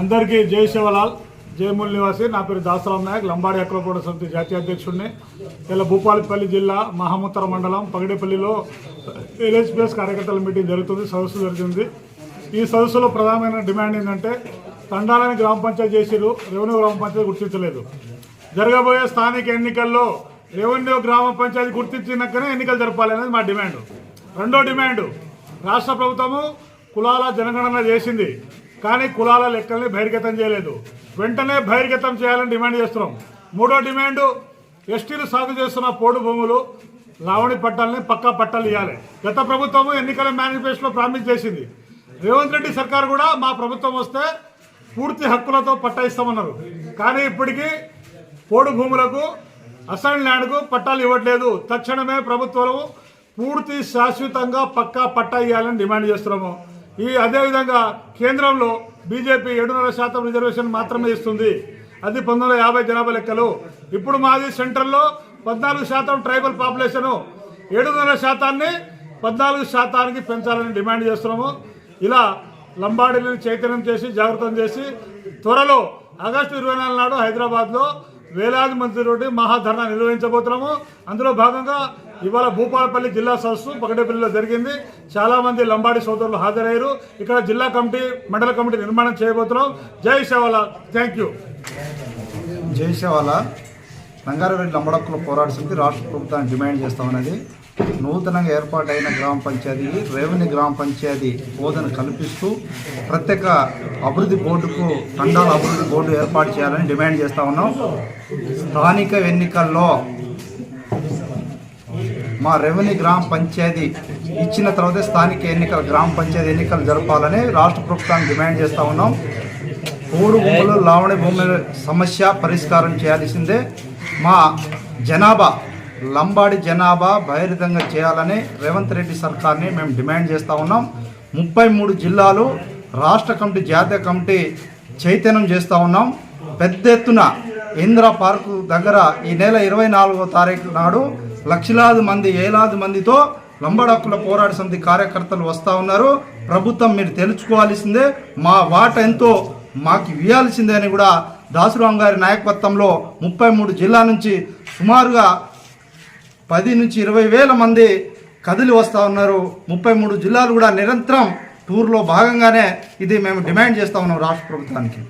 అందరికీ జై శివలాల్. జయమూల్ నివాసి నా పేరు దాసరామ్ నాయక్ లంబాడి అక్రపోడ సమితి జాతీయ అధ్యక్షుడిని. ఇలా భూపాలపల్లి జిల్లా మహముత్తర మండలం పగడేపల్లిలో ఎల్హెచ్పిఎస్ కార్యకర్తల మీటింగ్ జరుగుతుంది సదస్సు జరిగింది. ఈ సదస్సులో ప్రధానమైన డిమాండ్ ఏంటంటే తండాలని గ్రామ పంచాయతీ చేసిరు రెవెన్యూ గ్రామ పంచాయతీ గుర్తించలేదు. జరగబోయే స్థానిక ఎన్నికల్లో రెవెన్యూ గ్రామ పంచాయతీ గుర్తించినాకనే ఎన్నికలు జరపాలి అనేది మా డిమాండ్. రెండో డిమాండ్ రాష్ట్ర ప్రభుత్వము కులాల జనగణన చేసింది. కానీ కులాల లెక్కల్ని బహిర్గతం చేయలేదు. వెంటనే బహిర్గతం చేయాలని డిమాండ్ చేస్తున్నాం. మూడో డిమాండ్ ఎస్టీలు సాగు చేస్తున్న పోడు భూములు లావణి పట్టాలని పక్కా పట్టాలు ఇవ్వాలి గత ప్రభుత్వము ఎన్నికల మేనిఫెస్టోలో ప్రామిస్ చేసింది. రేవంత్ రెడ్డి సర్కార్ కూడా మా ప్రభుత్వం వస్తే పూర్తి హక్కులతో పట్టా ఇస్తామన్నారు కానీ ఇప్పటికీ పోడు భూములకు అసైన్ ల్యాండ్కు పట్టాలు ఇవ్వట్లేదు. తక్షణమే ప్రభుత్వం పూర్తి శాశ్వతంగా పక్కా పట్టా ఇవ్వాలని డిమాండ్ చేస్తున్నాము. ఈ అదేవిధంగా కేంద్రంలో బీజేపీ ఏడున్నర శాతం రిజర్వేషన్ మాత్రమే ఇస్తుంది. అది పంతొమ్మిది యాభై జనాభా లెక్కలు. ఇప్పుడు మాది సెంట్రల్లో పద్నాలుగు శాతం ట్రైబల్ పాపులేషను. ఏడున్నర శాతాన్ని పద్నాలుగు శాతానికి పెంచాలని డిమాండ్ చేస్తున్నాము. ఇలా లంబాడీలను చైతన్యం చేసి జాగృతం చేసి త్వరలో ఆగస్టు ఇరవై నాలుగు నాడు హైదరాబాద్లో వేలాది మందితోటి మహాధర్నా నిర్వహించబోతున్నాము. అందులో భాగంగా ఇవాళ భూపాలపల్లి జిల్లా సదస్సు పగడేపల్లిలో జరిగింది. చాలా మంది లంబాడి సోదరులు హాజరయ్యారు. ఇక్కడ జిల్లా కమిటీ మండల కమిటీ నిర్మాణం చేయబోతున్నాం. జై సేవల థ్యాంక్ యూ. జై జయసేవాల రంగారెడ్డి లంబడక్కుల పోరాట సమితి రాష్ట్ర ప్రభుత్వాన్ని డిమాండ్ చేస్తామన్నది. నూతనంగా ఏర్పాటైన గ్రామ పంచాయతీ రెవెన్యూ గ్రామ పంచాయతీ బోధన కల్పిస్తూ ప్రత్యేక అభివృద్ధి బోర్డుకు తండాల అభివృద్ధి బోర్డు ఏర్పాటు చేయాలని డిమాండ్ చేస్తా ఉన్నాం. స్థానిక ఎన్నికల్లో మా రెవెన్యూ గ్రామ పంచాయతీ ఇచ్చిన తర్వాత స్థానిక ఎన్నికల గ్రామ పంచాయతీ ఎన్నికలు జరపాలని రాష్ట్ర ప్రభుత్వాన్ని డిమాండ్ చేస్తూ ఉన్నాం. పోడు భూములు లావణి భూముల సమస్య పరిష్కారం చేయాల్సిందే. మా జనాభా లంబాడి జనాభా బహిర్గతంగా చేయాలని రేవంత్ రెడ్డి సర్కార్ని మేము డిమాండ్ చేస్తూ ఉన్నాం. ముప్పై మూడు జిల్లాలు రాష్ట్ర కమిటీ జాతీయ కమిటీ చైతన్యం చేస్తూ ఉన్నాం. పెద్ద ఎత్తున ఇందిరా పార్కు దగ్గర ఈ నెల ఇరవై నాలుగో తారీఖు నాడు లక్షలాది మంది ఏలాది మందితో లంబడక్కుల పోరాట సమితి కార్యకర్తలు వస్తూ ఉన్నారు. ప్రభుత్వం మీరు తెలుసుకోవాల్సిందే మా వాట ఎంతో మాకు ఇవ్వాల్సిందే అని కూడా దాసురాం గారి నాయకత్వంలో ముప్పై మూడు జిల్లా నుంచి సుమారుగా పది నుంచి ఇరవై వేల మంది కదిలి వస్తూ ఉన్నారు. ముప్పై మూడు జిల్లాలు కూడా నిరంతరం టూర్లో భాగంగానే ఇది మేము డిమాండ్ చేస్తూ ఉన్నాం రాష్ట్ర ప్రభుత్వానికి.